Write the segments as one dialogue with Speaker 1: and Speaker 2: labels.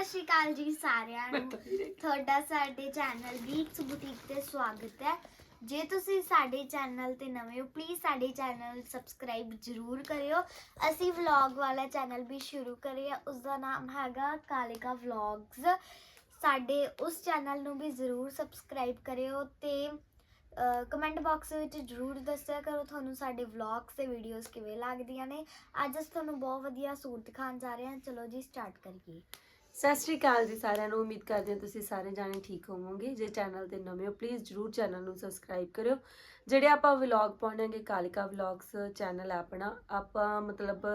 Speaker 1: ਸਤਿ ਸ਼੍ਰੀ ਅਕਾਲ ਜੀ ਸਾਰਿਆਂ ਨੂੰ। ਤੁਹਾਡਾ ਸਾਡੇ ਚੈਨਲ ਵੀਕਸ ਬੁਟੀਕ ਤੇ ਸਵਾਗਤ ਹੈ। ਜੇ ਤੁਸੀਂ ਸਾਡੇ ਚੈਨਲ ਤੇ ਨਵੇਂ ਹੋ ਪਲੀਜ਼ ਸਾਡੇ ਚੈਨਲ ਸਬਸਕ੍ਰਾਈਬ ਜ਼ਰੂਰ ਕਰਿਓ। ਅਸੀਂ ਵਲੌਗ ਵਾਲਾ ਚੈਨਲ ਵੀ ਸ਼ੁਰੂ ਕਰਿਆ ਉਸ ਦਾ ਨਾਮ ਹੈਗਾ ਕਾਲਿਕਾ ਵਲੌਗਸ ਸਾਡੇ ਉਸ ਚੈਨਲ ਨੂੰ ਵੀ ਜ਼ਰੂਰ ਸਬਸਕ੍ਰਾਈਬ ਕਰਿਓ ਤੇ ਕਮੈਂਟ ਬਾਕਸ ਵਿੱਚ ਜ਼ਰੂਰ ਦੱਸਿਆ ਕਰੋ ਤੁਹਾਨੂੰ ਸਾਡੇ ਵਲੌਗਸ ਤੇ ਵੀਡੀਓਜ਼ ਕਿਵੇਂ ਲੱਗਦੀਆਂ ਨੇ। ਅੱਜ ਅਸੀਂ ਤੁਹਾਨੂੰ ਬਹੁਤ ਵਧੀਆ ਸੂਟ ਦਿਖਾਉਣ ਜਾ ਰਹੇ ਹਾਂ। ਚਲੋ ਜੀ ਸਟਾਰਟ ਕਰੀਏ।
Speaker 2: ਸਤਿ ਸ਼੍ਰੀ ਅਕਾਲ ਜੀ ਸਾਰਿਆਂ ਨੂੰ, ਉਮੀਦ ਕਰਦੇ ਹਾਂ ਤੁਸੀਂ ਸਾਰੇ ਜਾਣੇ ਠੀਕ ਹੋਵੋਗੇ। ਜੇ ਚੈਨਲ ਤੇ ਨਵੇਂ ਹੋ ਪਲੀਜ਼ ਜਰੂਰ ਚੈਨਲ ਨੂੰ ਸਬਸਕ੍ਰਾਈਬ ਕਰਿਓ। ਜਿਹੜੇ ਆਪਾਂ ਵਲੌਗ ਪਾਉਣਾਂਗੇ ਕਾਲਿਕਾ ਵਲੌਗਸ ਚੈਨਲ ਆਪਣਾ, ਆਪਾਂ ਮਤਲਬ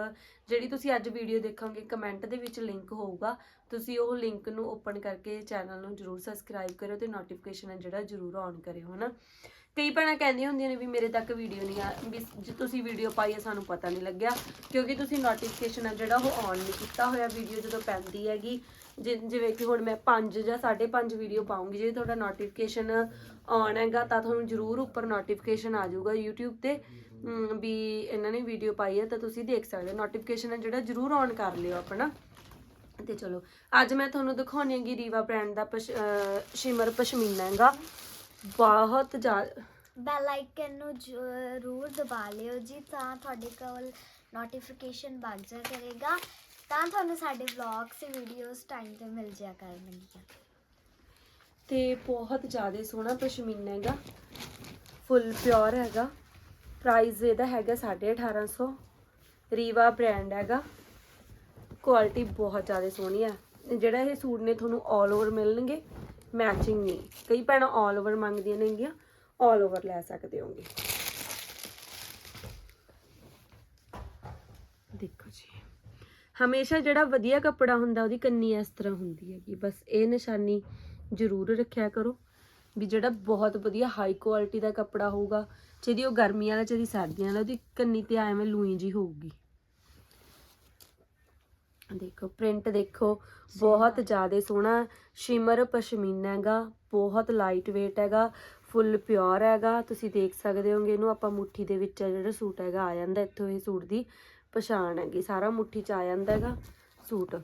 Speaker 2: ਜਿਹੜੀ ਤੁਸੀਂ ਅੱਜ ਵੀਡੀਓ ਦੇਖੋਗੇ ਕਮੈਂਟ ਦੇ ਵਿੱਚ ਲਿੰਕ ਹੋਊਗਾ। ਤੁਸੀਂ ਉਹ ਲਿੰਕ ਨੂੰ ਓਪਨ ਕਰਕੇ ਚੈਨਲ ਨੂੰ ਜਰੂਰ ਸਬਸਕ੍ਰਾਈਬ ਕਰਿਓ ਤੇ ਨੋਟੀਫਿਕੇਸ਼ਨ ਹੈ ਜਿਹੜਾ ਜਰੂਰ ਔਨ ਕਰਿਓ, ਹਨਾ? ਕਈ ਭੈਣਾਂ ਕਹਿੰਦੀਆਂ ਹੁੰਦੀਆਂ ਨੇ ਵੀ ਮੇਰੇ ਤੱਕ ਵੀਡੀਓ ਨਹੀਂ ਆ, ਵੀ ਜੇ ਤੁਸੀਂ ਵੀਡੀਓ ਪਾਈ ਹੈ ਸਾਨੂੰ ਪਤਾ ਨਹੀਂ ਲੱਗਿਆ, ਕਿਉਂਕਿ ਤੁਸੀਂ ਨੋਟੀਫਿਕੇਸ਼ਨ ਆ ਜਿਹੜਾ ਉਹ ਔਨ ਨਹੀਂ ਕੀਤਾ ਹੋਇਆ ਵੀਡੀਓ ਜਦੋਂ ਪੈਂਦੀ ਹੈਗੀ। ਜਿ- ਜਿਵੇਂ ਕਿ ਹੁਣ ਮੈਂ 5 ਜਾਂ 5.5 ਵੀਡੀਓ ਪਾਉਂਗੀ, ਜੇ ਤੁਹਾਡਾ ਨੋਟੀਫਿਕੇਸ਼ਨ ਔਨ ਹੈਗਾ, ਤਾਂ ਤੁਹਾਨੂੰ ਜ਼ਰੂਰ ਉੱਪਰ ਨੋਟੀਫਿਕੇਸ਼ਨ ਆ ਜਾਊਗਾ YouTube ਤੇ। ਵੀ ਇਹਨਾਂ ਨੇ ਵੀਡੀਓ ਪਾਈ ਹੈ ਤਾਂ ਤੁਸੀਂ ਦੇਖ ਸਕਦੇ ਹੋ। ਨੋਟੀਫਿਕੇਸ਼ਨ ਹੈ ਜਿਹੜਾ ਜ਼ਰੂਰ ਔਨ ਕਰ ਲਿਓ ਆਪਣਾ। ਤੇ ਚਲੋ, ਅੱਜ ਮੈਂ ਤੁਹਾਨੂੰ ਦਿਖਾਉਣੀ ਹੈਗੀ ਰੀਵਾ ਬ੍ਰਾਂਡ ਦਾ ਪਸ਼- ਸ਼ਿਮਰ ਪਸ਼ਮੀਨਾ ਹੈਗਾ। ਬਹੁਤ ਜ਼ਿਆਦਾ
Speaker 1: ਬੈਲ ਆਈਕਨ ਨੂੰ ਜ਼ਰੂਰ ਦਬਾ ਲਿਓ ਜੀ ਤਾਂ ਤੁਹਾਡੇ ਕੋਲ ਨੋਟੀਫਿਕੇਸ਼ਨ ਵੱਜ ਜਾ ਕਰੇਗਾ। ਤਾਂ ਤੁਹਾਨੂੰ ਸਾਡੇ ਵਲੌਗਸ ਤੇ ਵੀਡੀਓਜ਼ ਟਾਈਮ ਤੇ ਮਿਲ ਜਾ ਕਰਨਗੀਆਂ।
Speaker 2: ਤੇ ਬਹੁਤ ਜ਼ਿਆਦਾ ਸੋਹਣਾ ਪਸ਼ਮੀਨਾ ਹੈਗਾ। ਫੁੱਲ ਪਿਓਰ ਹੈਗਾ। ਪ੍ਰਾਈਸ ਇਹਦਾ ਹੈਗਾ 1850 ਰੀਵਾ ਬ੍ਰਾਂਡ ਹੈਗਾ। ਕੁਆਲਿਟੀ ਬਹੁਤ ਜ਼ਿਆਦਾ ਸੋਹਣੀ ਹੈ ਜਿਹੜਾ ਇਹ ਸੂਟ ਨੇ ਤੁਹਾਨੂੰ 올 ਓਵਰ ਮਿਲਣਗੇ। ਮੈਚਿੰਗ ਨਹੀਂ। ਕਈ ਭੈਣਾਂ 올 ਓਵਰ ਮੰਗਦੀਆਂ ਨੇਗੀਆਂ 올 ਓਵਰ ਲੈ ਸਕਦੇ ਹੋਗੇ। ਦੇਖੋ ਜੀ। ਹਮੇਸ਼ਾ ਜਿਹੜਾ ਵਧੀਆ ਕੱਪੜਾ ਹੁੰਦਾ, ਉਹਦੀ ਕੰਨੀ ਇਸ ਤਰ੍ਹਾਂ ਹੁੰਦੀ ਹੈਗੀ। ਬਸ ਇਹ ਨਿਸ਼ਾਨੀ ਜ਼ਰੂਰ ਰੱਖਿਆ ਕਰੋ ਵੀ ਜਿਹੜਾ ਬਹੁਤ ਵਧੀਆ ਹਾਈ ਕੁਆਲਿਟੀ ਦਾ ਕੱਪੜਾ ਹੋਊਗਾ, ਜਿਹਦੀ ਉਹ ਗਰਮੀਆਂ ਵਾਲਾ, ਜਿਹਦੀ ਸਰਦੀਆਂ ਵਾਲਾ, ਉਹਦੀ ਕੰਨੀ ਤੇ ਐਵੇਂ ਲੂਈ ਜੀ ਹੋਊਗੀ। ਦੇਖੋ ਪ੍ਰਿੰਟ ਦੇਖੋ ਬਹੁਤ ਜ਼ਿਆਦਾ ਸੋਹਣਾ ਸ਼ਿਮਰ ਪਸ਼ਮੀਨਾ ਹੈਗਾ ਬਹੁਤ ਲਾਈਟ weight ਹੈਗਾ ਫੁੱਲ ਪਿਓਰ ਹੈਗਾ ਤੁਸੀਂ ਦੇਖ ਸਕਦੇ ਹੋਗੇ ਇਹਨੂੰ ਆਪਾਂ ਮੁੱਠੀ ਦੇ ਵਿੱਚ ਜਿਹੜਾ ਸੂਟ ਹੈਗਾ ਆ ਜਾਂਦਾ ਇੱਥੋਂ ਇਹ ਸੂਟ ਦੀ ਪਛਾਣ ਹੈਗੀ ਸਾਰਾ ਮੁੱਠੀ ਚ ਆ ਜਾਂਦਾ ਹੈਗਾ ਸੂਟ।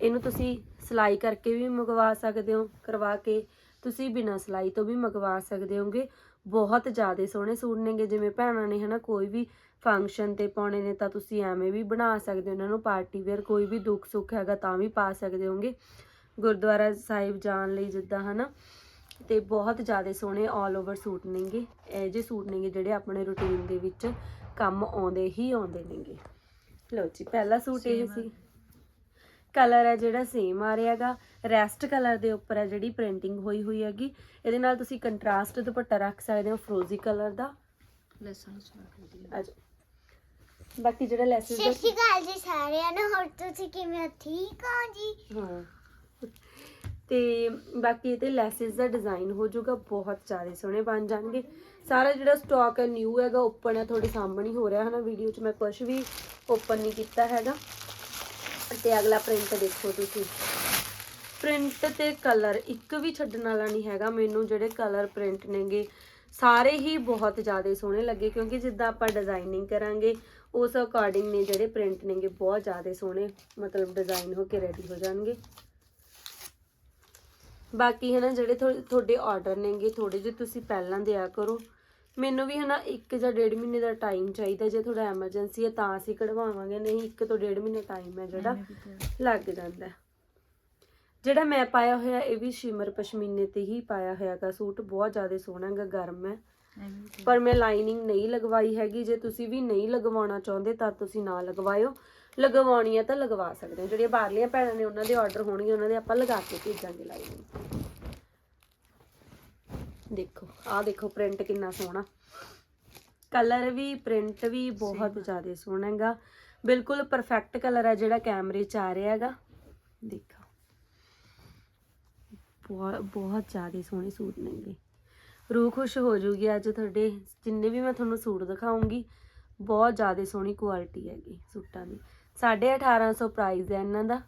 Speaker 2: ਇਹਨੂੰ ਤੁਸੀਂ ਸਿਲਾਈ ਕਰਕੇ ਵੀ ਮੰਗਵਾ ਸਕਦੇ ਹੋ ਕਰਵਾ ਕੇ ਤੁਸੀਂ ਬਿਨਾਂ ਸਿਲਾਈ ਤੋਂ ਵੀ ਮੰਗਵਾ ਸਕਦੇ ਹੋਗੇ ਬਹੁਤ ਜ਼ਿਆਦਾ ਸੋਹਣੇ ਸੂਟ ਨੇਗੇ ਜਿਵੇਂ ਭੈਣਾਂ ਨੇ ਹਨਾ ਕੋਈ ਵੀ ਫੰਕਸ਼ਨ ਤੇ ਪਾਉਣੇ ਨੇ ਤਾਂ ਤੁਸੀਂ ਐਵੇਂ ਵੀ ਬਣਾ ਸਕਦੇ ਹੋ। ਇਹਨਾਂ ਨੂੰ ਪਾਰਟੀ ਵੇਅਰ ਕੋਈ ਵੀ ਦੁੱਖ ਸੁੱਖ ਹੈਗਾ ਤਾਂ ਵੀ ਪਾ ਸਕਦੇ ਹੋਗੇ ਗੁਰਦੁਆਰਾ ਸਾਹਿਬ ਜਾਣ ਲਈ ਜਿੱਦਾਂ ਹਨਾ? ਤੇ ਬਹੁਤ ਜ਼ਿਆਦਾ ਸੋਹਣੇ ਆਲ ਓਵਰ ਸੂਟ ਨੇਗੇ। ਇਹ ਜੇ ਸੂਟ ਨੇਗੇ ਜਿਹੜੇ ਆਪਣੇ ਰੁਟੀਨ ਦੇ ਵਿੱਚ ਕੰਮ ਆਉਂਦੇ ਹੀ ਆਉਂਦੇ ਨੇਗੇ। ਲਓ ਜੀ ਪਹਿਲਾ ਸੂਟ ਇਹ ਸੀ। ਕਲਰ ਹੈ ਜਿਹੜਾ ਸੇਮ ਆ ਰਿਹਾ ਹੈਗਾ। ਰੈਸਟ ਕਲਰ ਦੇ ਉੱਪਰ ਹੈ ਜਿਹੜੀ ਪ੍ਰਿੰਟਿੰਗ ਹੋਈ ਹੋਈ ਹੈਗੀ। ਇਹਦੇ ਨਾਲ ਤੁਸੀਂ ਕੰਟਰਾਸਟ ਦੁਪੱਟਾ ਰੱਖ ਸਕਦੇ ਹੋ ਫਰੋਜ਼ੀ ਕਲਰ ਦਾ।
Speaker 3: ਲਸਣ ਸਵਾਦ
Speaker 2: ਅੱਜ ਬਾਕੀ ਜਿਹੜਾ ਲੈਸਸ ਦਾ
Speaker 1: ਸਤਿ ਸ਼੍ਰੀ ਅਕਾਲ ਜੀ ਸਾਰਿਆਂ ਨੂੰ। ਹੋਰ ਤੁਸੀਂ ਕਿਵੇਂ ਹੋ? ਠੀਕ ਹੋ ਜੀ?
Speaker 2: ਹਾਂ। ਤੇ ਬਾਕੀ ਇਹ ਤੇ ਲੈਸਸ ਦਾ ਡਿਜ਼ਾਈਨ ਹੋ ਜਾਊਗਾ ਬਹੁਤ ਜ਼ਿਆਦਾ ਸੋਹਣੇ ਬਣ ਜਾਣਗੇ। ਸਾਰਾ ਜਿਹੜਾ ਸਟਾਕ ਹੈ ਨਿਊ ਹੈਗਾ ਓਪਨ ਹੈ ਤੁਹਾਡੇ ਸਾਹਮਣੇ ਹੀ ਹੋ ਰਿਹਾ ਹੈ ਨਾ ਵੀਡੀਓ 'ਚ। ਮੈਂ ਕੁਝ ਵੀ ਓਪਨ ਨਹੀਂ ਕੀਤਾ ਹੈਗਾ। ਤੇ ਅਗਲਾ ਪ੍ਰਿੰਟ ਦੇਖੋ ਤੁਸੀਂ। ਪ੍ਰਿੰਟ ਤੇ ਕਲਰ ਇੱਕ ਵੀ ਛੱਡਣ ਵਾਲਾ ਨਹੀਂ ਹੈਗਾ। ਮੈਨੂੰ ਜਿਹੜੇ ਕਲਰ ਪ੍ਰਿੰਟ ਨੇਗੇ ਸਾਰੇ ਹੀ ਬਹੁਤ ਜ਼ਿਆਦਾ ਸੋਹਣੇ ਲੱਗੇ। ਕਿਉਂਕਿ ਜਿੱਦਾਂ ਆਪਾਂ ਡਿਜ਼ਾਈਨਿੰਗ ਕਰਾਂਗੇ ਉਸ ਅਕੋਰਡਿੰਗ ਨੇ ਜਿਹੜੇ ਪ੍ਰਿੰਟ ਨੇਗੇ ਬਹੁਤ ਜ਼ਿਆਦਾ ਸੋਹਣੇ, ਮਤਲਬ ਡਿਜ਼ਾਈਨ ਹੋ ਕੇ ਰੈਡੀ ਹੋ ਜਾਣਗੇ। ਬਾਕੀ ਹੈ ਨਾ ਜਿਹੜੇ ਤੁਹਾਡੇ ਆਰਡਰ ਨੇਗੇ ਥੋੜੇ ਜਿਹੇ ਤੁਸੀਂ ਪਹਿਲਾਂ ਦਿਆ ਕਰੋ। ਮੈਨੂੰ ਵੀ ਹੈ ਨਾ ਇੱਕ ਜਾਂ ਡੇਢ ਮਹੀਨੇ ਦਾ ਟਾਈਮ ਚਾਹੀਦਾ, ਜੇ ਤੁਹਾਡਾ ਐਮਰਜੈਂਸੀ ਹੈ ਤਾਂ ਅਸੀਂ ਕਢਵਾਵਾਂਗੇ, ਨਹੀਂ ਇੱਕ ਤੋਂ ਡੇਢ ਮਹੀਨੇ ਟਾਈਮ ਹੈ ਜਿਹੜਾ, ਲੱਗ ਜਾਂਦਾ। ਜਿਹੜਾ ਮੈਂ ਪਾਇਆ ਹੋਇਆ ਇਹ ਵੀ ਸ਼ਿਮਰ ਪਸ਼ਮੀਨੇ ਤੇ ਹੀ ਪਾਇਆ ਹੋਇਆਗਾ ਸੂਟ, ਬਹੁਤ ਜ਼ਿਆਦਾ ਸੋਹਣਾ ਹੈਗਾ, ਗਰਮ ਹੈ। ਪਰ ਮੈਂ ਲਾਈਨਿੰਗ ਨਹੀਂ ਲਗਵਾਈ ਹੈਗੀ। ਜੇ ਤੁਸੀਂ ਵੀ ਨਹੀਂ ਲਗਵਾਉਣਾ ਚਾਹੁੰਦੇ ਤਾਂ ਤੁਸੀਂ ਨਾ ਲਗਵਾਇਓ। ਲਗਵਾਉਣੀ ਹੈ ਤਾਂ ਲਗਵਾ ਸਕਦੇ ਹੋ। ਜਿਹੜੀਆਂ ਬਾਹਰਲੀਆਂ ਭੈਣਾਂ ਨੇ ਉਹਨਾਂ ਦੇ ਆਰਡਰ ਹੋਣਗੇ ਉਹਨਾਂ ਦੇ ਆਪਾਂ ਲਗਾ ਕੇ ਭੇਜਾਂਗੇ ਲਾਈਨਿੰਗ। ਦੇਖੋ ਆਹ ਦੇਖੋ ਪ੍ਰਿੰਟ ਕਿੰਨਾ ਸੋਹਣਾ। ਕਲਰ ਵੀ ਪ੍ਰਿੰਟ ਵੀ ਬਹੁਤ ਜ਼ਿਆਦਾ ਸੋਹਣਾ ਹੈਗਾ। ਬਿਲਕੁਲ ਪਰਫੈਕਟ ਕਲਰ ਹੈ ਜਿਹੜਾ ਕੈਮਰੇ 'ਚ ਆ ਰਿਹਾ ਹੈਗਾ। ਦੇਖੋ। ਬਹੁਤ ਬਹੁਤ ਜ਼ਿਆਦਾ ਸੋਹਣੇ ਸੂਟ ਨੇਗੇ ਰੂਹ ਖੁਸ਼ ਹੋ ਜੂਗੀ ਅੱਜ ਤੁਹਾਡੇ ਜਿੰਨੇ ਵੀ ਮੈਂ ਤੁਹਾਨੂੰ ਸੂਟ ਦਿਖਾਉਂਗੀ, ਬਹੁਤ ਜ਼ਿਆਦਾ ਸੋਹਣੀ ਕੁਆਲਿਟੀ ਹੈਗੀ ਸੂਟਾਂ ਦੀ। 1850 ਪ੍ਰਾਈਸ ਹੈ ਇਹਨਾਂ ਦਾ।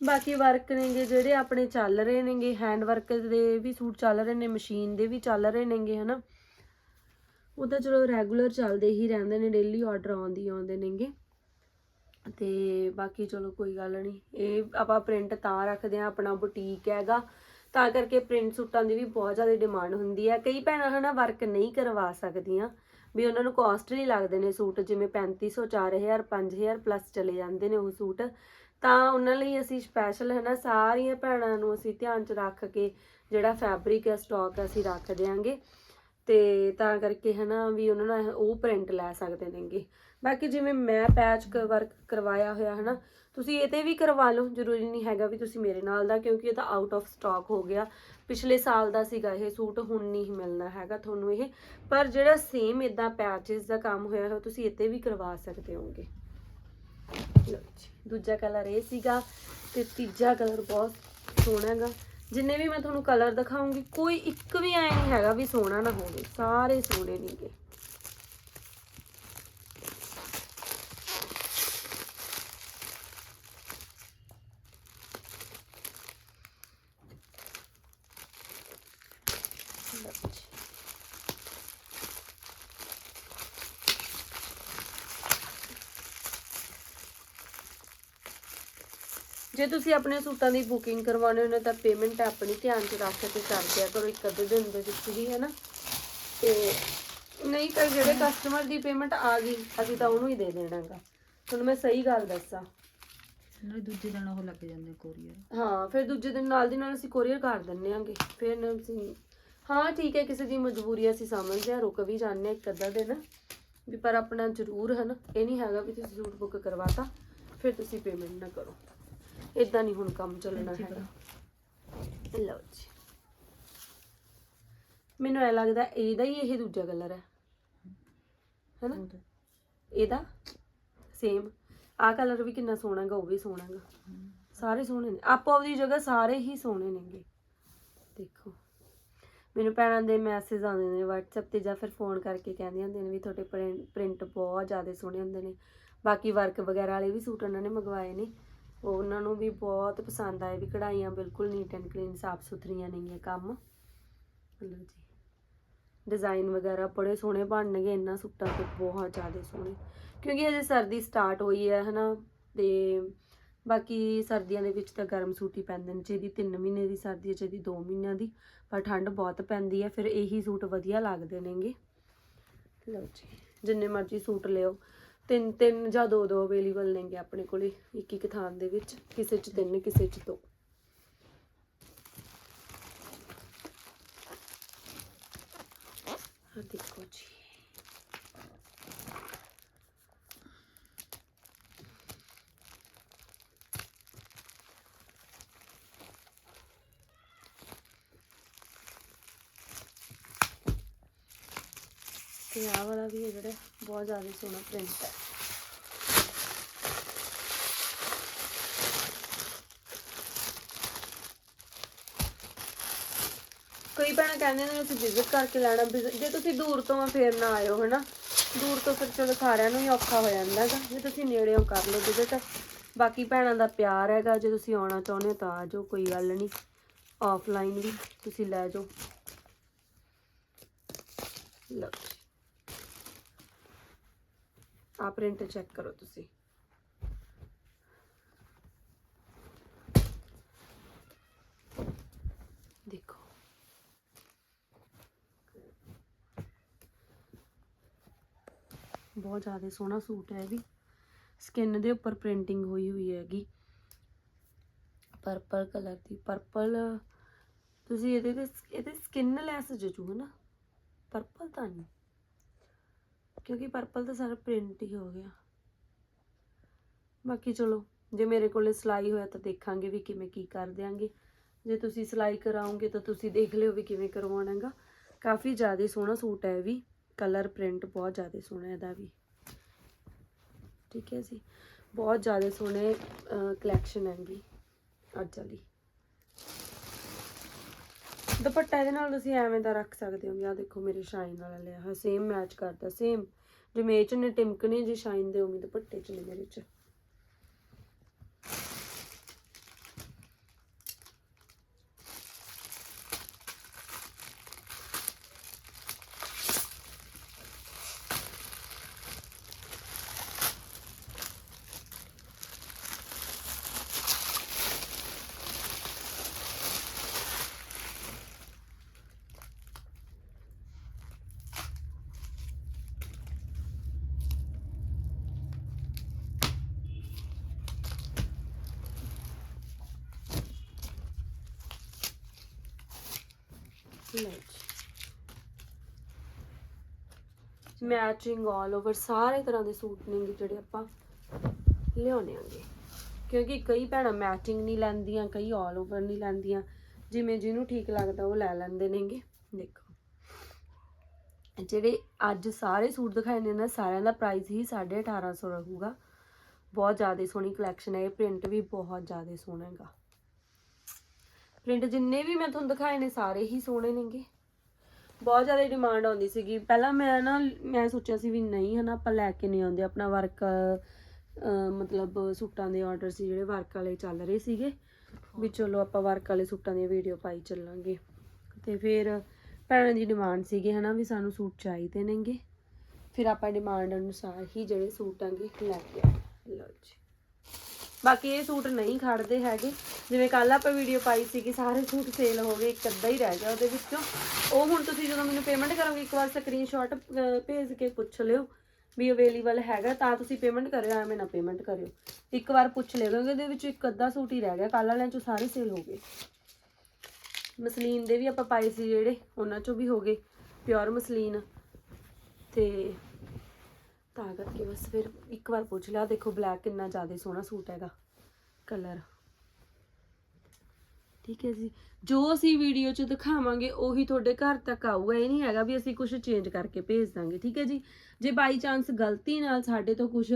Speaker 2: ਬਾਕੀ ਵਰਕ ਨੇਗੇ ਜਿਹੜੇ ਆਪਣੇ ਚੱਲ ਰਹੇ ਨੇਗੇ ਹੈਂਡ ਵਰਕ ਦੇ ਵੀ ਸੂਟ ਚੱਲ ਰਹੇ ਨੇ ਮਸ਼ੀਨ ਦੇ ਵੀ ਚੱਲ ਰਹੇ ਨੇਗੇ, ਹਨਾ। ਉਹ ਤਾਂ ਚਲੋ ਰੈਗੂਲਰ ਚੱਲਦੇ ਹੀ ਰਹਿੰਦੇ ਨੇ ਡੇਲੀ ਆਰਡਰ ਆਉਂਦੀ ਆਉਂਦੇ ਨੇਗੇ। ਤੇ ਬਾਕੀ ਚਲੋ ਕੋਈ ਗੱਲ ਨਹੀਂ ਇਹ ਆਪਾਂ ਪ੍ਰਿੰਟ ਤਾਂ ਰੱਖਦੇ ਆ ਆਪਣਾ ਬੁਟੀਕ ਹੈਗਾ। ਤਾਂ ਕਰਕੇ ਪ੍ਰਿੰਟ ਸੂਟਾਂ ਦੀ ਵੀ ਬਹੁਤ ਜ਼ਿਆਦਾ ਡਿਮਾਂਡ ਹੁੰਦੀ ਹੈ। ਕਈ ਭੈਣਾਂ ਹਨਾ ਵਰਕ ਨਹੀਂ ਕਰਵਾ ਸਕਦੀਆਂ। ਵੀ ਉਹਨਾਂ ਨੂੰ ਕਾਸਟਲੀ ਲੱਗਦੇ ਨੇ ਸੂਟ, ਜਿਵੇਂ 3500 4000 5000 ਪਲੱਸ ਚਲੇ ਜਾਂਦੇ ਨੇ ਉਹ ਸੂਟ। ਤਾਂ ਉਹਨਾਂ ਲਈ ਅਸੀਂ ਸਪੈਸ਼ਲ ਹੈ ਨਾ ਸਾਰੀਆਂ ਭੈਣਾਂ ਨੂੰ ਅਸੀਂ ਧਿਆਨ ਚ ਰੱਖ ਕੇ ਜਿਹੜਾ ਫੈਬਰਿਕ ਹੈ ਸਟਾਕ ਅਸੀਂ ਰੱਖ ਦਿਆਂਗੇ। ਤੇ ਤਾਂ ਕਰਕੇ ਹੈ ਨਾ ਵੀ ਉਹਨਾਂ ਨਾਲ ਉਹ ਪ੍ਰਿੰਟ ਲੈ ਸਕਦੇ ਨੇਗੇ। ਬਾਕੀ ਜਿਵੇਂ ਮੈਂ ਪੈਚ ਵਰਕ ਕਰਵਾਇਆ ਹੋਇਆ ਹੈ ਨਾ ਤੁਸੀਂ ਇਹ ਤੇ ਵੀ ਕਰਵਾ ਲਓ, ਜ਼ਰੂਰੀ ਨਹੀਂ ਹੈਗਾ ਵੀ ਤੁਸੀਂ ਮੇਰੇ ਨਾਲ ਦਾ, ਕਿਉਂਕਿ ਇਹ ਤਾਂ ਆਊਟ ਆਫ ਸਟਾਕ ਹੋ ਗਿਆ। ਪਿਛਲੇ ਸਾਲ ਦਾ ਸੀਗਾ ਇਹ ਸੂਟ, ਹੁਣ ਨਹੀਂ ਮਿਲਣਾ ਹੈਗਾ ਤੁਹਾਨੂੰ ਇਹ। ਪਰ ਜਿਹੜਾ ਸੇਮ ਇਦਾਂ ਪੈਚਸ ਦਾ ਕੰਮ ਹੋਇਆ ਹੋਇਆ, ਤੁਸੀਂ ਇੱਥੇ ਵੀ ਕਰਵਾ ਸਕਦੇ ਹੋਗੇ ਦੂਜਾ ਕਲਰ ਇਹ ਸੀਗਾ ਤੇ ਤੀਜਾ ਕਲਰ ਬਹੁਤ ਸੋਹਣਾ ਹੈਗਾ। ਜਿੰਨੇ ਵੀ ਮੈਂ ਤੁਹਾਨੂੰ ਕਲਰ ਦਿਖਾਉਂਗੀ, ਕੋਈ ਇੱਕ ਵੀ ਐ ਨਹੀਂ ਹੈਗਾ ਵੀ ਸੋਹਣਾ ਨਾ ਹੋਵੇ, ਸਾਰੇ ਸੋਹਣੇ ਨੇਗੇ। ਜੇ ਤੁਸੀਂ ਆਪਣੇ ਸੂਟਾਂ ਦੀ ਬੁਕਿੰਗ ਕਰਵਾਉਣੇ ਹੋ ਤਾਂ ਪੇਮੈਂਟ ਆਪਣੀ ਧਿਆਨ 'ਚ ਰੱਖ ਕੇ ਕਰ ਦਿਆ ਕਰੋ ਇੱਕ ਅੱਧੇ ਦਿਨ ਦੇ ਵਿੱਚ ਹੀ ਹੈ ਨਾ? ਤੇ ਨਹੀਂ ਤਾਂ ਜਿਹੜੇ ਕਸਟਮਰ ਦੀ ਪੇਮੈਂਟ ਆ ਗਈ ਅਸੀਂ ਤਾਂ ਉਹਨੂੰ ਹੀ ਦੇ ਦੇਣਾਗਾ। ਤੁਹਾਨੂੰ ਮੈਂ ਸਹੀ ਗੱਲ ਦੱਸਾਂ।
Speaker 3: ਨਾਲੇ ਦੂਜੇ ਦਿਨ ਉਹ ਲੱਗ ਜਾਂਦੇ ਕੋਰੀਅਰ
Speaker 2: ਹਾਂ ਫਿਰ ਦੂਜੇ ਦਿਨ ਨਾਲ ਦੀ ਨਾਲ ਅਸੀਂ ਕੋਰੀਅਰ ਕਰ ਦਿੰਨੇ ਆਂਗੇ। ਫਿਰ ਨਾ ਅਸੀਂ ਹਾਂ ਠੀਕ ਹੈ ਕਿਸੇ ਦੀ ਮਜਬੂਰੀ ਅਸੀਂ ਸਮਝਦੇ ਆ ਰੁਕ ਵੀ ਜਾਂਦੇ ਹਾਂ ਇੱਕ ਅੱਧਾ ਦਿਨ। ਵੀ ਪਰ ਆਪਣਾ ਜ਼ਰੂਰ ਹੈ ਨਾ? ਇਹ ਨਹੀਂ ਹੈਗਾ ਵੀ ਤੁਸੀਂ ਸੂਟ ਬੁੱਕ ਕਰਵਾਤਾ ਫਿਰ ਤੁਸੀਂ ਪੇਮੈਂਟ ਨਾ ਕਰੋ। ਇਦਾਂ ਨਹੀਂ ਹੁਣ ਕੰਮ ਚੱਲਣਾ ਹੈਗਾ। ਲਓ ਜੀ। ਮੈਨੂੰ ਐ ਲੱਗਦਾ ਇਹਦਾ ਹੀ ਇਹ ਦੂਜਾ ਕਲਰ ਹੈ। ਹੈਨਾ? ਇਹਦਾ? ਸੇਮ ਆਹ ਕਲਰ ਵੀ ਕਿੰਨਾ ਸੋਹਣਾ ਗਾ ਉਹ ਵੀ ਸੋਹਣਾ ਗਾ ਸਾਰੇ ਸੋਹਣੇ ਨੇ। ਆਪੋ ਆਪਦੀ ਜਗ੍ਹਾ ਸਾਰੇ ਹੀ ਸੋਹਣੇ ਨੇਗੇ। ਦੇਖੋ। ਮੈਨੂੰ ਭੈਣਾਂ ਦੇ ਮੈਸੇਜ ਆਉਂਦੇ ਨੇ WhatsApp ਤੇ ਜਾਂ ਫਿਰ ਫੋਨ ਕਰਕੇ ਕਹਿੰਦੇ ਹੁੰਦੇ ਨੇ ਵੀ ਤੁਹਾਡੇ ਪ੍ਰਿੰਟ ਬਹੁਤ ਜ਼ਿਆਦਾ ਸੋਹਣੇ ਹੁੰਦੇ ਨੇ। ਬਾਕੀ ਵਰਕ ਵਗੈਰਾ ਵਾਲੇ ਵੀ ਸੂਟ ਉਹਨਾਂ ਨੇ ਮੰਗਵਾਏ ਨੇ। ਉਹਨਾਂ ਨੂੰ ਵੀ ਬਹੁਤ ਪਸੰਦ ਆਏ ਵੀ ਕਢਾਈਆਂ ਬਿਲਕੁਲ ਨੀਟ ਐਂਡ ਕਲੀਨ ਸਾਫ਼ ਸੁਥਰੀਆਂ ਨੇਗੀਆਂ ਕੰਮ। ਲਓ ਜੀ ਡਿਜ਼ਾਈਨ ਵਗੈਰਾ ਬੜੇ ਸੋਹਣੇ ਬਣਨਗੇ ਇਹਨਾਂ ਸੂਟਾਂ ਤੇ ਬਹੁਤ ਜ਼ਿਆਦਾ ਸੋਹਣੇ। ਕਿਉਂਕਿ ਅਜੇ ਸਰਦੀ ਸਟਾਰਟ ਹੋਈ ਹੈ, ਹਨਾ, ਤੇ ਬਾਕੀ ਸਰਦੀਆਂ ਦੇ ਵਿੱਚ ਤਾਂ ਗਰਮ ਸੂਟ ਹੀ ਪੈਂਦੇ ਨੇ, ਜਿਹਦੀ 3 ਮਹੀਨੇ ਦੀ ਸਰਦੀ ਹੈ, ਜਿਹਦੀ 2 ਮਹੀਨਿਆਂ ਦੀ, ਪਰ ਠੰਡ ਬਹੁਤ ਪੈਂਦੀ ਹੈ, ਫਿਰ ਇਹੀ ਸੂਟ ਵਧੀਆ ਲੱਗਦੇ ਨੇਗੇ। ਲਓ ਜੀ, ਜਿੰਨੇ ਮਰਜ਼ੀ ਸੂਟ ਲਿਓ। ਤਿੰਨ ਤਿੰਨ ਜਾਂ ਦੋ ਦੋ ਅਵੇਲੇਬਲ ਨੇਗੇ ਆਪਣੇ ਕੋਲੇ, ਇੱਕ ਇੱਕ ਥਾਂ ਦੇ ਵਿੱਚ, ਕਿਸੇ 'ਚ ਤਿੰਨ, ਕਿਸੇ 'ਚ ਦੋ। ਆਹ ਦੇਖੋ ਜੀ। ਤੇ ਆਹ ਵਾਲਾ ਵੀ ਹੈ ਜਿਹੜਾ ਬਹੁਤ ਜ਼ਿਆਦਾ ਸੋਹਣਾ ਪ੍ਰਿੰਟ ਹੈ। ਕਈ ਭੈਣਾਂ ਕਹਿੰਦੇ ਨੇ ਅਸੀਂ ਵਿਜ਼ਿਟ ਕਰਕੇ ਲੈਣਾ ਜੇ ਤੁਸੀਂ ਦੂਰ ਤੋਂ ਆ, ਫੇਰ ਨਾ ਆਇਓ, ਹਨਾ? ਦੂਰ ਤੋਂ ਫਿਰ ਚਲੋ ਸਾਰਿਆਂ ਨੂੰ ਹੀ ਔਖਾ ਹੋ ਜਾਂਦਾ ਹੈਗਾ। ਜੇ ਤੁਸੀਂ ਨੇੜਿਓਂ ਕਰ ਲਓ ਵਿਜ਼ਿਟ ਬਾਕੀ ਭੈਣਾਂ ਦਾ ਪਿਆਰ ਹੈਗਾ, ਜੇ ਤੁਸੀਂ ਆਉਣਾ ਚਾਹੁੰਦੇ ਹੋ ਤਾਂ ਆ ਜਾਓ, ਕੋਈ ਗੱਲ ਨਹੀਂ। ਆਫਲਾਈਨ ਵੀ ਤੁਸੀਂ ਲੈ ਜਾਓ। ਲਓ। ਆ ਪ੍ਰਿੰਟ ਚੈੱਕ ਕਰੋ ਤੁਸੀਂ ਦੇਖੋ ਬਹੁਤ ਜ਼ਿਆਦਾ ਸੋਹਣਾ ਸੂਟ ਹੈ ਇਹ ਵੀ ਸਕਿਨ ਦੇ ਉੱਪਰ ਪ੍ਰਿੰਟਿੰਗ ਹੋਈ ਹੋਈ ਹੈਗੀ ਪਰਪਲ ਕਲਰ ਦੀ ਪਰਪਲ ਤੁਸੀਂ ਇਹਦੇ ਤੇ ਇਹਦੇ ਸਕਿਨ ਲੈਸ ਜਜੂ ਨਾ ਪਰਪਲ ਤਾਂ ਨਹੀਂ ਕਿਉਂਕਿ ਪਰਪਲ ਤਾਂ ਸਾਰਾ ਪ੍ਰਿੰਟ ਹੀ ਹੋ ਗਿਆ। ਬਾਕੀ ਚਲੋ, ਜੇ ਮੇਰੇ ਕੋਲੇ ਸਿਲਾਈ ਹੋਇਆ ਤਾਂ ਦੇਖਾਂਗੇ ਵੀ ਕਿਵੇਂ ਕੀ ਕਰ ਦਿਆਂਗੇ। ਜੇ ਤੁਸੀਂ ਸਿਲਾਈ ਕਰਾਓਗੇ ਤਾਂ ਤੁਸੀਂ ਦੇਖ ਲਿਓ ਵੀ ਕਿਵੇਂ ਕਰਵਾਉਣਾ ਹੈਗਾ ਕਾਫੀ ਜ਼ਿਆਦਾ ਸੋਹਣਾ ਸੂਟ ਹੈ ਇਹ ਵੀ ਕਲਰ ਪ੍ਰਿੰਟ ਬਹੁਤ ਜ਼ਿਆਦਾ ਸੋਹਣਾ ਇਹਦਾ ਵੀ। ਠੀਕ ਹੈ ਜੀ, ਬਹੁਤ ਜ਼ਿਆਦਾ ਸੋਹਣੇ ਕਲੈਕਸ਼ਨ ਹੈਗੀ ਅੱਜ ਵਾਲੀ। ਦੁਪੱਟਾ ਇਹਦੇ ਨਾਲ ਤੁਸੀਂ ਐਵੇਂ ਦਾ ਰੱਖ ਸਕਦੇ ਹੋ ਆ ਦੇਖੋ ਮੇਰੇ ਸ਼ਾਈਨ ਵਾਲਾ ਲਿਆ ਹੋਇਆ ਸੇਮ ਮੈਚ ਕਰਦਾ ਸੇਮ ਜਿਵੇਂ ਇਹ ਚ ਨੇ ਟਿਮਕਣੇ ਜੇ ਸ਼ਾਈਨ ਦੇ ਉਮੀਦ ਦੁਪੱਟੇ ਚ ਨੇ ਮੇਰੇ ਚ ਮੈਚਿੰਗ ਆਲ ਓਵਰ ਸਾਰੇ ਤਰ੍ਹਾਂ ਦੇ ਸੂਟ ਨੇਗੇ ਜਿਹੜੇ ਆਪਾਂ ਲਿਆਉਣੇ ਆਂਗੇ ਕਿਉਂਕਿ ਕਈ ਭੈਣਾਂ ਮੈਚਿੰਗ ਨਹੀਂ ਲੈਂਦੀਆਂ, ਕਈ ਆਲ ਓਵਰ ਨਹੀਂ ਲੈਂਦੀਆਂ। ਜਿਵੇਂ ਜਿਹਨੂੰ ਠੀਕ ਲੱਗਦਾ ਉਹ ਲੈ ਲੈਂਦੇ ਨੇਗੇ ਦੇਖੋ। ਜਿਹੜੇ ਅੱਜ ਸਾਰੇ ਸੂਟ ਦਿਖਾਏ ਨੇ ਨਾ, ਸਾਰਿਆਂ ਦਾ ਪ੍ਰਾਈਸ ਹੀ 1850 ਰਹੂਗਾ। ਬਹੁਤ ਜ਼ਿਆਦਾ ਸੋਹਣੀ ਕਲੈਕਸ਼ਨ ਹੈ, ਇਹ ਪ੍ਰਿੰਟ ਵੀ ਬਹੁਤ ਜ਼ਿਆਦਾ ਸੋਹਣਾ ਹੈਗਾ। ਪ੍ਰਿੰਟ ਜਿੰਨੇ ਵੀ ਮੈਂ ਤੁਹਾਨੂੰ ਦਿਖਾਏ ਨੇ ਸਾਰੇ ਹੀ ਸੋਹਣੇ ਨੇਗੇ। ਬਹੁਤ ਜ਼ਿਆਦਾ ਡਿਮਾਂਡ ਆਉਂਦੀ ਸੀਗੀ। ਪਹਿਲਾਂ ਮੈਂ ਨਾ, ਮੈਂ ਸੋਚਿਆ ਸੀ ਵੀ ਨਹੀਂ ਹਨਾ, ਆਪਾਂ ਲੈ ਕੇ ਨਹੀਂ ਆਉਂਦੇ। ਆਪਣਾ ਵਰਕ ਮਤਲਬ ਸੂਟਾਂ ਦੇ ਆਰਡਰ ਸੀ ਜਿਹੜੇ ਵਰਕ ਵਾਲੇ ਚੱਲ ਰਹੇ ਸੀਗੇ। ਵੀ ਚਲੋ ਆਪਾਂ ਵਰਕ ਵਾਲੇ ਸੂਟਾਂ ਦੀਆਂ ਵੀਡੀਓ ਪਾਈ ਚੱਲਾਂਗੇ। ਤੇ ਫਿਰ ਭੈਣਾਂ ਦੀ ਡਿਮਾਂਡ ਸੀਗੀ ਹਨਾ ਵੀ ਸਾਨੂੰ ਸੂਟ ਚਾਹੀਦੇ ਨੇਗੇ। ਫਿਰ ਆਪਾਂ ਡਿਮਾਂਡ ਅਨੁਸਾਰ ਹੀ ਜਿਹੜੇ ਸੂਟ ਆਂਗੇ ਲੈ ਕੇ ਆਏ। ਲਓ ਜੀ। ਬਾਕੀ ਇਹ ਸੂਟ ਨਹੀਂ ਖੜਦੇ ਹੈਗੇ। ਜਿਵੇਂ ਕੱਲ ਆਪਾਂ ਵੀਡੀਓ ਪਾਈ ਸੀ ਕਿ ਸਾਰੇ ਸੂਟ ਸੇਲ ਹੋ ਗਏ, ਇੱਕ ਅੱਧਾ ਹੀ ਰਹਿ ਗਿਆ ਉਹਦੇ ਵਿੱਚੋਂ। ਉਹ ਹੁਣ ਤੁਸੀਂ ਜਦੋਂ ਮੈਨੂੰ ਪੇਮੈਂਟ ਕਰੋਗੇ, ਇੱਕ ਵਾਰ ਸਕਰੀਨਸ਼ਾਟ ਭੇਜ ਕੇ ਪੁੱਛ ਲਿਓ ਵੀ ਅਵੇਲੇਬਲ ਹੈਗਾ, ਤਾਂ ਤੁਸੀਂ ਪੇਮੈਂਟ ਕਰਿਓ, ਐਵੇਂ ਨਾ ਪੇਮੈਂਟ ਕਰਿਓ। ਇੱਕ ਵਾਰ ਪੁੱਛ ਲਿਓ ਕਿਉਂਕਿ ਇਹਦੇ ਵਿੱਚ ਇੱਕ ਅੱਧਾ ਸੂਟ ਹੀ ਰਹਿ ਗਿਆ ਕੱਲ ਵਾਲਿਆਂ ਚੋਂ ਸਾਰੇ ਸੇਲ ਹੋ ਗਏ। ਮਸਲੀਨ ਦੇ ਵੀ ਆਪਾਂ ਪਾਏ ਸੀ ਜਿਹੜੇ, ਉਹਨਾਂ ਚੋਂ ਵੀ ਹੋ ਗਏ ਪਿਓਰ ਮਸਲੀਨ। ਤੇ ਤਾਂ ਕਰਕੇ ਬਸ ਫਿਰ ਇੱਕ ਵਾਰ ਪੁੱਛ ਲਿਆ, ਦੇਖੋ ਬਲੈਕ ਕਿੰਨਾ ਜ਼ਿਆਦਾ ਸੋਹਣਾ ਸੂਟ ਹੈਗਾ ਕਲਰ ਠੀਕ ਹੈ ਜੀ। ਜੋ ਅਸੀਂ ਵੀਡੀਓ 'ਚ ਦਿਖਾਵਾਂਗੇ, ਉਹੀ ਤੁਹਾਡੇ ਘਰ ਤੱਕ ਆਊਗਾ। ਇਹ ਨਹੀਂ ਹੈਗਾ ਵੀ ਅਸੀਂ ਕੁਝ ਚੇਂਜ ਕਰਕੇ ਭੇਜ ਦਾਂਗੇ, ਠੀਕ ਹੈ ਜੀ? ਜੇ ਬਾਈ ਚਾਂਸ ਗਲਤੀ ਨਾਲ ਸਾਡੇ ਤੋਂ ਕੁਝ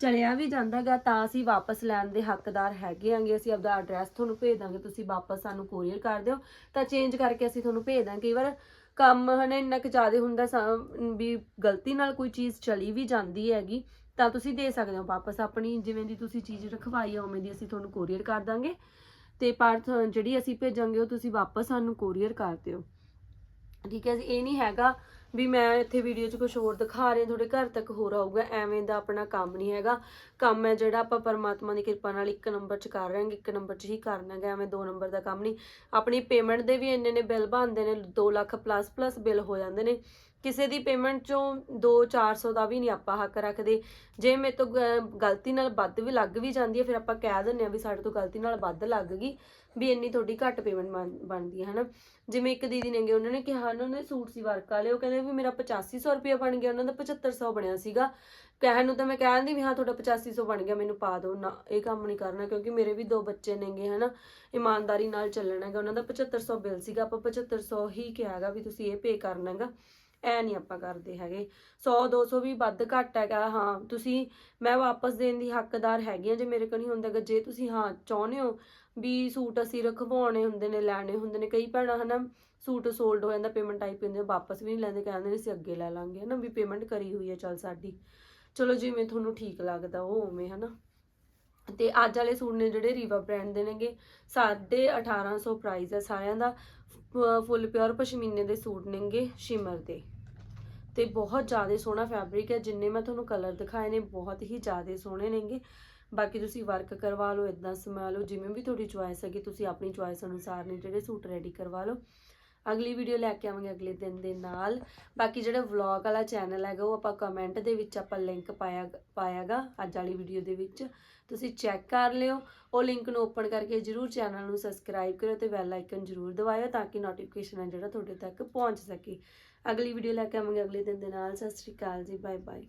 Speaker 2: ਚਲਿਆ ਵੀ ਜਾਂਦਾਗਾ, ਤਾਂ ਅਸੀਂ ਵਾਪਸ ਲੈਣ ਦੇ ਹੱਕਦਾਰ ਹੈਗੇ ਆਂਗੇ। ਅਸੀਂ ਆਪਦਾ ਐਡਰੈਸ ਤੁਹਾਨੂੰ ਭੇਜ ਦਾਂਗੇ, ਤੁਸੀਂ ਵਾਪਸ ਸਾਨੂੰ ਕੋਰੀਅਰ ਕਰ ਦਿਓ। ਤਾਂ ਚੇਂਜ ਕਰਕੇ ਅਸੀਂ ਤੁਹਾਨੂੰ ਭੇਜ ਦਾਂਗੇ। ਕਈ ਵਾਰ ਕੰਮ ਹਨਾ ਇੰਨਾ ਕੁ ਜ਼ਿਆਦਾ ਹੁੰਦਾ ਸਾ- ਵੀ ਗਲਤੀ ਨਾਲ ਕੋਈ ਚੀਜ਼ ਚਲੀ ਵੀ ਜਾਂਦੀ ਹੈਗੀ, ਤਾਂ ਤੁਸੀਂ ਦੇ ਸਕਦੇ ਹੋ ਵਾਪਸ ਆਪਣੀ, ਜਿਵੇਂ ਦੀ ਤੁਸੀਂ ਚੀਜ਼ ਰਖਵਾਈ ਆ, ਉਵੇਂ ਦੀ ਅਸੀਂ ਤੁਹਾਨੂੰ ਕੋਰੀਅਰ ਕਰ ਦਾਂਗੇ। ਤੇ ਪਰ ਤੁਹਾ- ਜਿਹੜੀ ਅਸੀਂ ਭੇਜਾਂਗੇ ਉਹ ਤੁਸੀਂ ਵਾਪਸ ਸਾਨੂੰ ਕੋਰੀਅਰ ਕਰ ਦਿਓ। ਠੀਕ ਹੈ ਜੀ, ਇਹ ਨਹੀਂ ਹੈਗਾ ਵੀ ਮੈਂ ਇੱਥੇ ਵੀਡੀਓ 'ਚ ਕੁਝ ਹੋਰ ਦਿਖਾ ਰਹੀ ਤੁਹਾਡੇ ਘਰ ਤੱਕ ਹੋਰ ਆਊਗਾ, ਐਵੇਂ ਦਾ ਆਪਣਾ ਕੰਮ ਨਹੀਂ ਹੈਗਾ। ਕੰਮ ਹੈ ਜਿਹੜਾ ਆਪਾਂ ਪਰਮਾਤਮਾ ਦੀ ਕਿਰਪਾ ਨਾਲ ਇੱਕ ਨੰਬਰ 'ਚ ਕਰ ਰਹੇ ਹਾਂ ਇੱਕ ਨੰਬਰ 'ਚ ਹੀ ਕਰਨਾ ਹੈਗਾ, ਐਵੇਂ ਦੋ ਨੰਬਰ ਦਾ ਕੰਮ ਨਹੀਂ। ਆਪਣੀ ਪੇਮੈਂਟ ਦੇ ਵੀ ਇੰਨੇ ਨੇ ਬਿੱਲ ਬਣਦੇ ਨੇ 2 ਲੱਖ ਪਲੱਸ ਪਲੱਸ ਬਿੱਲ ਹੋ ਜਾਂਦੇ ਨੇ। ਕਿਸੇ ਦੀ ਪੇਮੈਂਟ ਚੋਂ 2-400 ਦਾ ਵੀ ਨਹੀਂ ਆਪਾਂ ਹੱਕ ਰੱਖਦੇ। ਜੇ ਮੇਰੇ ਤੋਂ ਗ- ਗਲਤੀ ਨਾਲ ਵੱਧ ਵੀ ਲੱਗ ਵੀ ਜਾਂਦੀ ਹੈ, ਫਿਰ ਆਪਾਂ ਕਹਿ ਦਿੰਦੇ ਆ ਵੀ ਸਾਡੇ ਤੋਂ ਗਲਤੀ ਨਾਲ ਵੱਧ ਲੱਗ ਗਈ। ਵੀ ਇੰਨੀ ਤੁਹਾਡੀ ਘੱਟ ਪੇਮੈਂਟ ਬਣਦੀ ਹੈ ਹਨਾ? ਜਿਵੇਂ ਇੱਕ ਦੀਦੀ ਨੇਗੇ, ਉਹਨਾਂ ਨੇ ਕਿਹਾ ਉਹਨਾਂ ਨੇ, ਸੂਟ ਸੀ, ਵਰਕ ਵਾਲੇ। ਉਹ ਕਹਿੰਦੇ ਵੀ ਮੇਰਾ 8500 ਰੁਪਏ ਬਣ ਗਿਆ, ਉਹਨਾਂ ਦਾ 7500 ਬਣਿਆ ਸੀਗਾ। ਕਹਿਣ ਨੂੰ ਤਾਂ ਮੈਂ ਕਹਿੰਦੀ ਵੀ, ਹਾਂ, ਤੁਹਾਡਾ 8500 ਬਣ ਗਿਆ, ਮੈਨੂੰ ਪਾ ਦਿਓ। ਨਾ, ਇਹ ਕੰਮ ਨਹੀਂ ਕਰਨਾ, ਕਿਉਂਕਿ ਮੇਰੇ ਵੀ ਦੋ ਬੱਚੇ ਨੇਗੇ, ਹਨਾ? ਇਮਾਨਦਾਰੀ ਨਾਲ ਚੱਲਣਾ ਹੈਗਾ, ਉਹਨਾਂ ਦਾ 7500 ਬਿੱਲ ਸੀਗਾ। ਆਪਾਂ 7500 ਹੀ ਕਿਹਾ ਹੈਗਾ ਵੀ ਤੁਸੀਂ ਇਹ ਪੇ ਕਰਨਾ ਹੈਗਾ। ਐ ਨਹੀਂ ਆਪਾਂ ਕਰਦੇ ਹੈਗੇ। 100 200 ਵੀ ਵੱਧ ਘੱਟ ਹੈਗਾ, ਹਾਂ, ਤੁਸੀਂ, ਮੈਂ ਵਾਪਸ ਦੇਣ ਦੀ ਹੱਕਦਾਰ ਹੈਗੀ ਆ, ਜੇ ਮੇਰੇ ਕੋਲ ਨਹੀਂ ਹੁੰਦਾ ਗਾ ਜੇ ਤੁਸੀਂ, ਹਾਂ, ਚਾਹੁੰਦੇ ਹੋ ਵੀ ਸੂਟ ਅਸੀਂ ਰਖਵਾਉਣੇ ਹੁੰਦੇ ਨੇ ਲੈਣੇ ਹੁੰਦੇ ਨੇ। ਕਈ ਭੈਣਾਂ ਹਨਾ ਸੂਟ ਸੋਲਡ ਹੋ ਜਾਂਦਾ ਪੇਮੈਂਟ ਟਾਈਪ ਹੁੰਦੀ ਆ, ਵਾਪਸ ਵੀ ਨਹੀਂ ਲੈਂਦੇ ਕਹਿੰਦੇ ਨੇ ਅਸੀਂ ਅੱਗੇ ਲੈ ਲਾਂਗੇ ਹਨਾ ਵੀ ਪੇਮੈਂਟ ਕਰੀ ਹੋਈ ਹੈ ਚੱਲ ਸਾਡੀ। ਚਲੋ ਜਿਵੇਂ ਤੁਹਾਨੂੰ ਠੀਕ ਲੱਗਦਾ ਉਹ ਉਵੇਂ ਹਨਾ। ਤੇ ਅੱਜ ਵਾਲੇ ਸੂਟ ਨੇ ਜਿਹੜੇ ਰੀਵਾ ਬ੍ਰਾਂਡ ਦੇ ਨੇਗੇ 1850 ਪ੍ਰਾਈਸ ਹੈ ਸਾਰਿਆਂ ਦਾ। ਫੁੱਲ ਪਿਓਰ ਪਸ਼ਮੀਨੇ ਦੇ ਸੂਟ ਨੇਗੇ ਸ਼ਿਮਰ ਦੇ। ਤੇ ਬਹੁਤ ਜ਼ਿਆਦਾ ਸੋਹਣਾ ਫੈਬਰਿਕ ਹੈ ਜਿੰਨੇ ਮੈਂ ਤੁਹਾਨੂੰ ਕਲਰ ਦਿਖਾਏ ਨੇ ਬਹੁਤ ਹੀ ਜ਼ਿਆਦਾ ਸੋਹਣੇ ਨੇਗੇ। ਬਾਕੀ ਤੁਸੀਂ ਵਰਕ ਕਰਵਾ ਲਓ ਇਦਾਂ ਸਮਾ ਲਓ, ਜਿਵੇਂ ਵੀ ਤੁਹਾਡੀ ਚੁਆਇਸ ਹੈਗੀ, ਤੁਸੀਂ ਆਪਣੀ ਚੁਆਇਸ ਅਨੁਸਾਰ ਨੇ ਜਿਹੜੇ ਸੂਟ ਰੈਡੀ ਕਰਵਾ ਲਓ। ਅਗਲੀ ਵੀਡੀਓ ਲੈ ਕੇ ਆਵਾਂਗੇ ਅਗਲੇ ਦਿਨ ਦੇ ਨਾਲ। ਬਾਕੀ ਜਿਹੜਾ ਵਲੌਗ ਵਾਲਾ ਚੈਨਲ ਹੈਗਾ, ਉਹ ਆਪਾਂ ਕਮੈਂਟ ਦੇ ਵਿੱਚ ਆਪਾਂ ਲਿੰਕ ਪਾਇਆ, ਪਾਇਆਗਾ, ਅੱਜ ਵਾਲੀ ਵੀਡੀਓ ਦੇ ਵਿੱਚ। ਤੁਸੀਂ ਚੈੱਕ ਕਰ ਲਿਓ। ਉਹ ਲਿੰਕ ਨੂੰ ਓਪਨ ਕਰਕੇ ਜਰੂਰ ਚੈਨਲ ਨੂੰ ਸਬਸਕ੍ਰਾਈਬ ਕਰਿਓ ਤੇ ਬੈਲ ਆਈਕਨ ਜਰੂਰ ਦਬਾਇਓ ਤਾਂ ਕਿ ਨੋਟੀਫਿਕੇਸ਼ਨ ਹੈ ਜਿਹੜਾ ਤੁਹਾਡੇ ਤੱਕ ਪਹੁੰਚ ਸਕੇ। ਅਗਲੀ ਵੀਡੀਓ ਲੈ ਕੇ ਆਵਾਂਗੇ ਅਗਲੇ ਦਿਨ ਦੇ ਨਾਲ। ਸਤਿ ਸ਼੍ਰੀ ਅਕਾਲ ਜੀ ਬਾਏ ਬਾਏ